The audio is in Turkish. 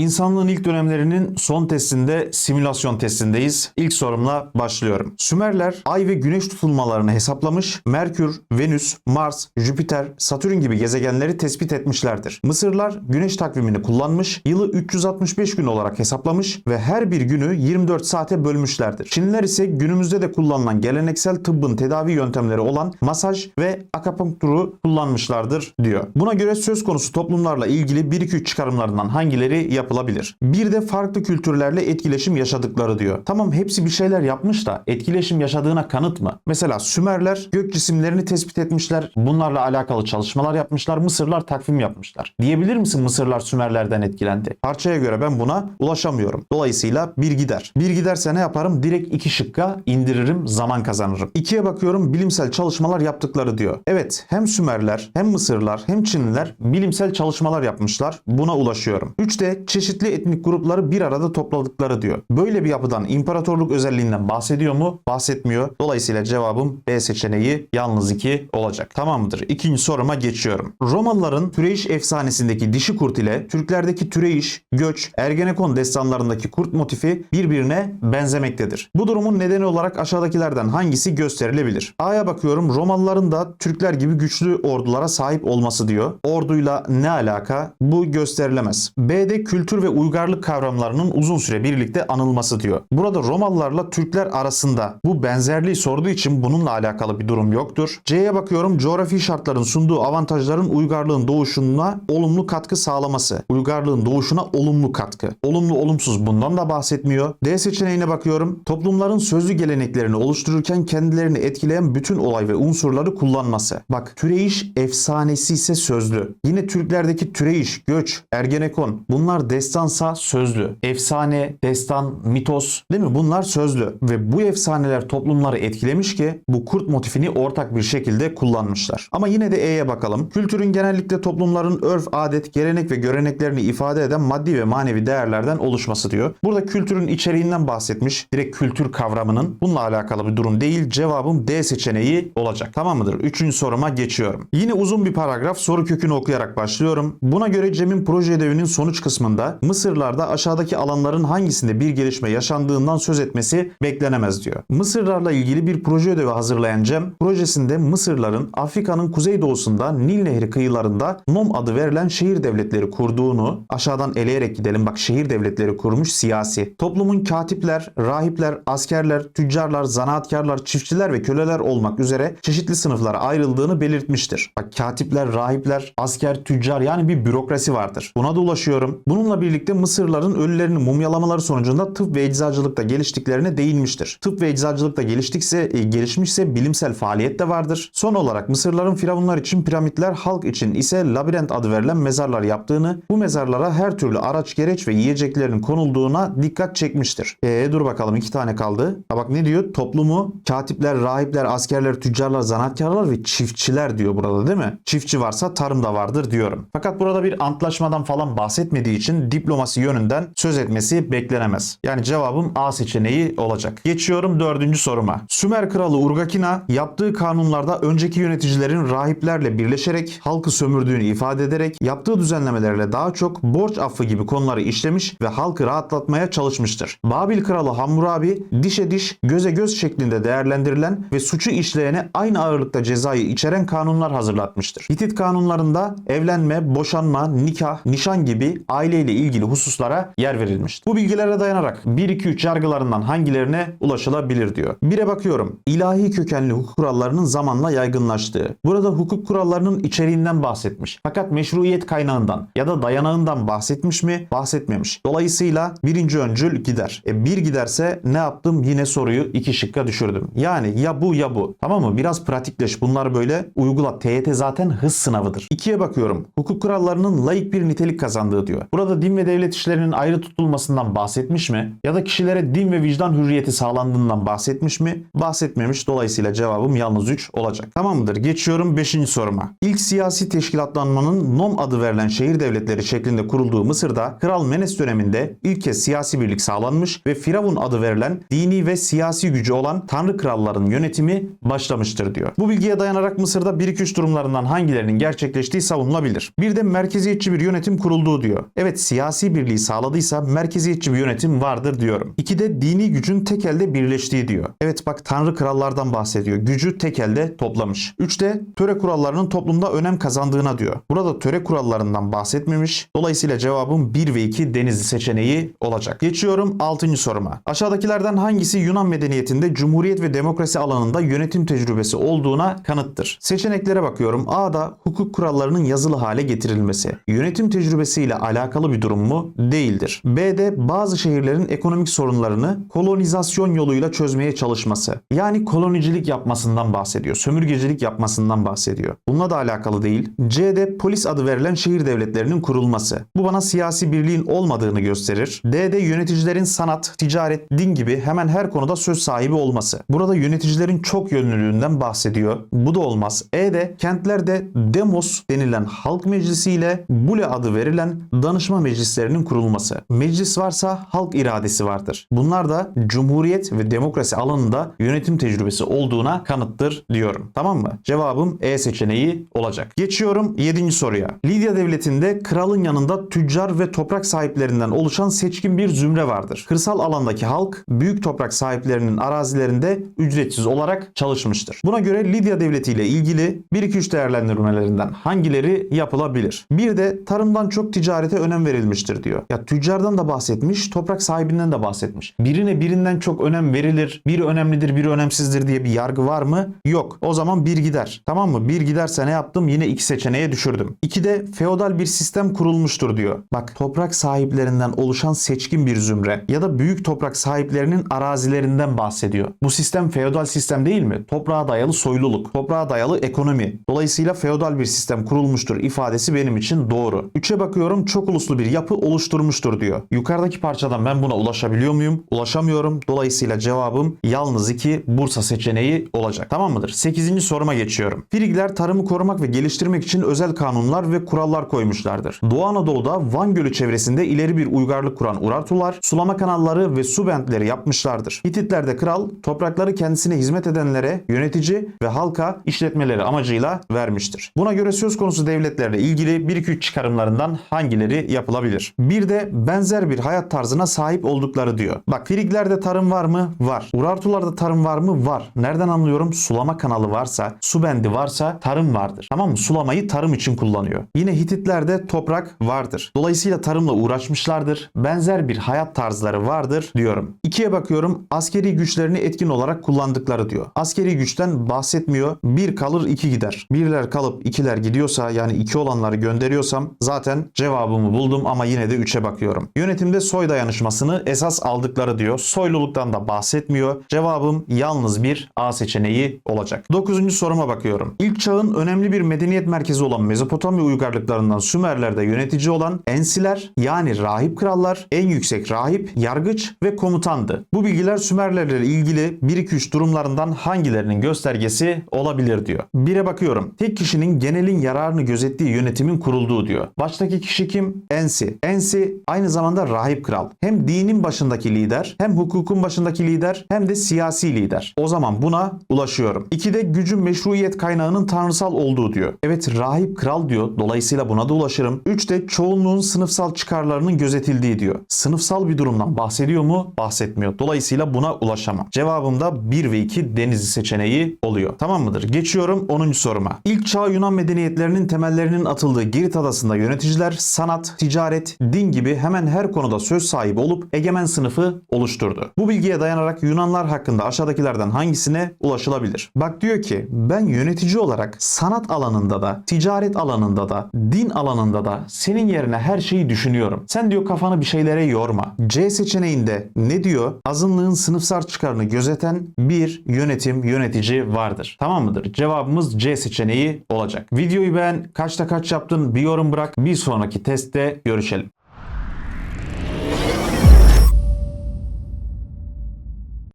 İnsanlığın ilk dönemlerinin son testinde simülasyon testindeyiz. İlk sorumla başlıyorum. Sümerler ay ve güneş tutulmalarını hesaplamış, Merkür, Venüs, Mars, Jüpiter, Satürn gibi gezegenleri tespit etmişlerdir. Mısırlar güneş takvimini kullanmış, yılı 365 gün olarak hesaplamış ve her bir günü 24 saate bölmüşlerdir. Çinliler ise günümüzde de kullanılan geleneksel tıbbın tedavi yöntemleri olan masaj ve akupunkturu kullanmışlardır diyor. Buna göre söz konusu toplumlarla ilgili 1-2-3 çıkarımlarından hangileri yapılabilir? Bir de farklı kültürlerle etkileşim yaşadıkları diyor. Tamam hepsi bir şeyler yapmış da etkileşim yaşadığına kanıt mı? Mesela Sümerler gök cisimlerini tespit etmişler. Bunlarla alakalı çalışmalar yapmışlar. Mısırlar takvim yapmışlar. Diyebilir misin Mısırlar Sümerlerden etkilendi? Parçaya göre ben buna ulaşamıyorum. Dolayısıyla bir gider. Bir giderse ne yaparım? Direkt iki şıkka indiririm, zaman kazanırım. İkiye bakıyorum bilimsel çalışmalar yaptıkları diyor. Evet hem Sümerler hem Mısırlar hem Çinliler bilimsel çalışmalar yapmışlar. Buna ulaşıyorum. Üç de çeşitli etnik grupları bir arada topladıkları diyor. Böyle bir yapıdan imparatorluk özelliğinden bahsediyor mu? Bahsetmiyor. Dolayısıyla cevabım B seçeneği yalnız 2 olacak. Tamam mıdır? İkinci soruma geçiyorum. Romalıların Türeyiş efsanesindeki dişi kurt ile Türklerdeki Türeyiş, Göç, Ergenekon destanlarındaki kurt motifi birbirine benzemektedir. Bu durumun nedeni olarak aşağıdakilerden hangisi gösterilebilir? A'ya bakıyorum Romalıların da Türkler gibi güçlü ordulara sahip olması diyor. Orduyla ne alaka? Bu gösterilemez. B'de kültür ve uygarlık kavramlarının uzun süre birlikte anılması diyor. Burada Romalılarla Türkler arasında bu benzerliği sorduğu için bununla alakalı bir durum yoktur. C'ye bakıyorum coğrafi şartların sunduğu avantajların uygarlığın doğuşuna olumlu katkı sağlaması. Uygarlığın doğuşuna olumlu katkı. Olumlu olumsuz bundan da bahsetmiyor. D seçeneğine bakıyorum. Toplumların sözlü geleneklerini oluştururken kendilerini etkileyen bütün olay ve unsurları kullanması. Bak türeyiş efsanesi ise sözlü. Yine Türklerdeki türeyiş, göç, ergenekon bunlar destansa sözlü. Efsane, destan, mitos değil mi? Bunlar sözlü. Ve bu efsaneler toplumları etkilemiş ki bu kurt motifini ortak bir şekilde kullanmışlar. Ama yine de E'ye bakalım. Kültürün genellikle toplumların örf, adet, gelenek ve göreneklerini ifade eden maddi ve manevi değerlerden oluşması diyor. Burada kültürün içeriğinden bahsetmiş. Direkt kültür kavramının bununla alakalı bir durum değil. Cevabım D seçeneği olacak. Tamam mıdır? Üçüncü soruma geçiyorum. Yine uzun bir paragraf soru kökünü okuyarak başlıyorum. Buna göre Cem'in proje ödevinin sonuç kısmında Mısırlarda aşağıdaki alanların hangisinde bir gelişme yaşandığından söz etmesi beklenemez diyor. Mısırlarla ilgili bir proje ödevi hazırlayan Cem, projesinde Mısırların Afrika'nın kuzeydoğusunda Nil Nehri kıyılarında Nom adı verilen şehir devletleri kurduğunu aşağıdan eleyerek gidelim. Bak şehir devletleri kurmuş siyasi. Toplumun katipler, rahipler, askerler, tüccarlar, zanaatkarlar, çiftçiler ve köleler olmak üzere çeşitli sınıflara ayrıldığını belirtmiştir. Bak katipler, rahipler, asker, tüccar yani bir bürokrasi vardır. Buna da ulaşıyorum. Bununla birlikte Mısırların ölülerini mumyalamaları sonucunda tıp ve eczacılıkta geliştiklerine değinmiştir. Tıp ve eczacılıkta geliştikse, e, gelişmişse bilimsel faaliyet de vardır. Son olarak Mısırların firavunlar için piramitler, halk için ise labirent adı verilen mezarlar yaptığını, bu mezarlara her türlü araç, gereç ve yiyeceklerin konulduğuna dikkat çekmiştir. Eee dur bakalım iki tane kaldı. Ha bak ne diyor? Toplumu katipler, rahipler, askerler, tüccarlar, zanaatkarlar ve çiftçiler diyor burada değil mi? Çiftçi varsa tarım da vardır diyorum. Fakat burada bir antlaşmadan falan bahsetmediği için diplomasi yönünden söz etmesi beklenemez. Yani cevabım A seçeneği olacak. Geçiyorum dördüncü soruma. Sümer kralı Urgakina yaptığı kanunlarda önceki yöneticilerin rahiplerle birleşerek halkı sömürdüğünü ifade ederek yaptığı düzenlemelerle daha çok borç affı gibi konuları işlemiş ve halkı rahatlatmaya çalışmıştır. Babil kralı Hammurabi dişe diş göze göz şeklinde değerlendirilen ve suçu işleyene aynı ağırlıkta cezayı içeren kanunlar hazırlatmıştır. Hitit kanunlarında evlenme, boşanma, nikah, nişan gibi aileyle ilgili hususlara yer verilmiştir. Bu bilgilere dayanarak 1-2-3 yargılarından hangilerine ulaşılabilir diyor. Bire bakıyorum. İlahi kökenli hukuk kurallarının zamanla yaygınlaştığı. Burada hukuk kurallarının içeriğinden bahsetmiş. Fakat meşruiyet kaynağından ya da dayanağından bahsetmiş mi? Bahsetmemiş. Dolayısıyla birinci öncül gider. E bir giderse ne yaptım? Yine soruyu iki şıkka düşürdüm. Yani ya bu ya bu. Tamam mı? Biraz pratikleş. Bunları böyle uygula. TYT zaten hız sınavıdır. İkiye bakıyorum. Hukuk kurallarının layık bir nitelik kazandığı diyor. Burada din ve devlet işlerinin ayrı tutulmasından bahsetmiş mi? Ya da kişilere din ve vicdan hürriyeti sağlandığından bahsetmiş mi? Bahsetmemiş. Dolayısıyla cevabım yalnız 3 olacak. Tamam mıdır? Geçiyorum 5. soruma. İlk siyasi teşkilatlanmanın Nom adı verilen şehir devletleri şeklinde kurulduğu Mısır'da Kral Menes döneminde ilk kez siyasi birlik sağlanmış ve Firavun adı verilen dini ve siyasi gücü olan Tanrı kralların yönetimi başlamıştır diyor. Bu bilgiye dayanarak Mısır'da 1-2-3 durumlarından hangilerinin gerçekleştiği savunulabilir. Bir de merkeziyetçi bir yönetim kurulduğu diyor. Evet siyasi birliği sağladıysa merkeziyetçi bir yönetim vardır diyorum. 2'de dini gücün tek elde birleştiği diyor. Evet bak tanrı krallardan bahsediyor. Gücü tek elde toplamış. 3'te töre kurallarının toplumda önem kazandığına diyor. Burada töre kurallarından bahsetmemiş. Dolayısıyla cevabım 1 ve 2 denizli seçeneği olacak. Geçiyorum 6. soruma. Aşağıdakilerden hangisi Yunan medeniyetinde cumhuriyet ve demokrasi alanında yönetim tecrübesi olduğuna kanıttır? Seçeneklere bakıyorum. A'da hukuk kurallarının yazılı hale getirilmesi. Yönetim tecrübesiyle alakalı bir durum mu? Değildir. B'de bazı şehirlerin ekonomik sorunlarını kolonizasyon yoluyla çözmeye çalışması. Yani kolonicilik yapmasından bahsediyor. Sömürgecilik yapmasından bahsediyor. Bununla da alakalı değil. C'de polis adı verilen şehir devletlerinin kurulması. Bu bana siyasi birliğin olmadığını gösterir. D'de yöneticilerin sanat, ticaret, din gibi hemen her konuda söz sahibi olması. Burada yöneticilerin çok yönlülüğünden bahsediyor. Bu da olmaz. E'de kentlerde demos denilen halk meclisi ile bule adı verilen danışma meclislerinin kurulması. Meclis varsa halk iradesi vardır. Bunlar da cumhuriyet ve demokrasi alanında yönetim tecrübesi olduğuna kanıttır diyorum. Tamam mı? Cevabım E seçeneği olacak. Geçiyorum 7. soruya. Lidya devletinde kralın yanında tüccar ve toprak sahiplerinden oluşan seçkin bir zümre vardır. Kırsal alandaki halk büyük toprak sahiplerinin arazilerinde ücretsiz olarak çalışmıştır. Buna göre Lidya devleti ile ilgili 1-2-3 değerlendirmelerinden hangileri yapılabilir? Bir de tarımdan çok ticarete önem verilmiştir diyor. Ya tüccardan da bahsetmiş, toprak sahibinden de bahsetmiş. Birine birinden çok önem verilir, biri önemlidir, biri önemsizdir diye bir yargı var mı? Yok. O zaman bir gider. Tamam mı? Bir giderse ne yaptım? Yine iki seçeneğe düşürdüm. İkide feodal bir sistem kurulmuştur diyor. Bak toprak sahiplerinden oluşan seçkin bir zümre ya da büyük toprak sahiplerinin arazilerinden bahsediyor. Bu sistem feodal sistem değil mi? Toprağa dayalı soyluluk, toprağa dayalı ekonomi. Dolayısıyla feodal bir sistem kurulmuştur ifadesi benim için doğru. Üçe bakıyorum çok uluslu bir yapı oluşturmuştur diyor. Yukarıdaki parçadan ben buna ulaşabiliyor muyum? Ulaşamıyorum. Dolayısıyla cevabım yalnız 2 Bursa seçeneği olacak. Tamam mıdır? 8. soruma geçiyorum. Frigler tarımı korumak ve geliştirmek için özel kanunlar ve kurallar koymuşlardır. Doğu Anadolu'da Van Gölü çevresinde ileri bir uygarlık kuran Urartular, sulama kanalları ve su bentleri yapmışlardır. Hititlerde kral toprakları kendisine hizmet edenlere, yönetici ve halka işletmeleri amacıyla vermiştir. Buna göre söz konusu devletlerle ilgili 1-2-3 çıkarımlarından hangileri yapılabilir? Bir de benzer bir hayat tarzına sahip oldukları diyor. Bak Friglerde tarım var mı? Var. Urartularda tarım var mı? Var. Nereden anlıyorum? Sulama kanalı varsa, su bendi varsa tarım vardır. Tamam mı? Sulamayı tarım için kullanıyor. Yine Hititlerde toprak vardır. Dolayısıyla tarımla uğraşmışlardır. Benzer bir hayat tarzları vardır diyorum. İkiye bakıyorum. Askeri güçlerini etkin olarak kullandıkları diyor. Askeri güçten bahsetmiyor. Bir kalır iki gider. Birler kalıp ikiler gidiyorsa yani iki olanları gönderiyorsam zaten cevabımı buldum ama yine de üçe bakıyorum. Yönetimde soy dayanışmasını esas aldıkları diyor. Soyluluktan da bahsetmiyor. Cevabım yalnız bir A seçeneği olacak. Dokuzuncu soruma bakıyorum. İlk çağın önemli bir medeniyet merkezi olan Mezopotamya uygarlıklarından Sümerler'de yönetici olan Ensiler yani rahip krallar, en yüksek rahip, yargıç ve komutandı. Bu bilgiler Sümerlerle ilgili 1-2-3 durumlarından hangilerinin göstergesi olabilir diyor. Bire bakıyorum. Tek kişinin genelin yararını gözettiği yönetimin kurulduğu diyor. Baştaki kişi kim? Ensi. Ensi aynı zamanda rahip kral. Hem dinin başındaki lider, hem hukukun başındaki lider, hem de siyasi lider. O zaman buna ulaşıyorum. İkide gücün meşruiyet kaynağının tanrısal olduğu diyor. Evet rahip kral diyor. Dolayısıyla buna da ulaşırım. Üçte çoğunluğun sınıfsal çıkarlarının gözetildiği diyor. Sınıfsal bir durumdan bahsediyor mu? Bahsetmiyor. Dolayısıyla buna ulaşamam. Cevabım da 1 ve 2 Denizli seçeneği oluyor. Tamam mıdır? Geçiyorum 10. soruma. İlk çağ Yunan medeniyetlerinin temellerinin atıldığı Girit adasında yöneticiler sanat, ticaret, din gibi hemen her konuda söz sahibi olup egemen sınıfı oluşturdu. Bu bilgiye dayanarak Yunanlar hakkında aşağıdakilerden hangisine ulaşılabilir? Bak diyor ki ben yönetici olarak sanat alanında da, ticaret alanında da, din alanında da senin yerine her şeyi düşünüyorum. Sen diyor kafanı bir şeylere yorma. C seçeneğinde ne diyor? Azınlığın sınıfsal çıkarını gözeten bir yönetim yönetici vardır. Tamam mıdır? Cevabımız C seçeneği olacak. Videoyu beğen, kaçta kaç yaptın bir yorum bırak. Bir sonraki testte görüşelim.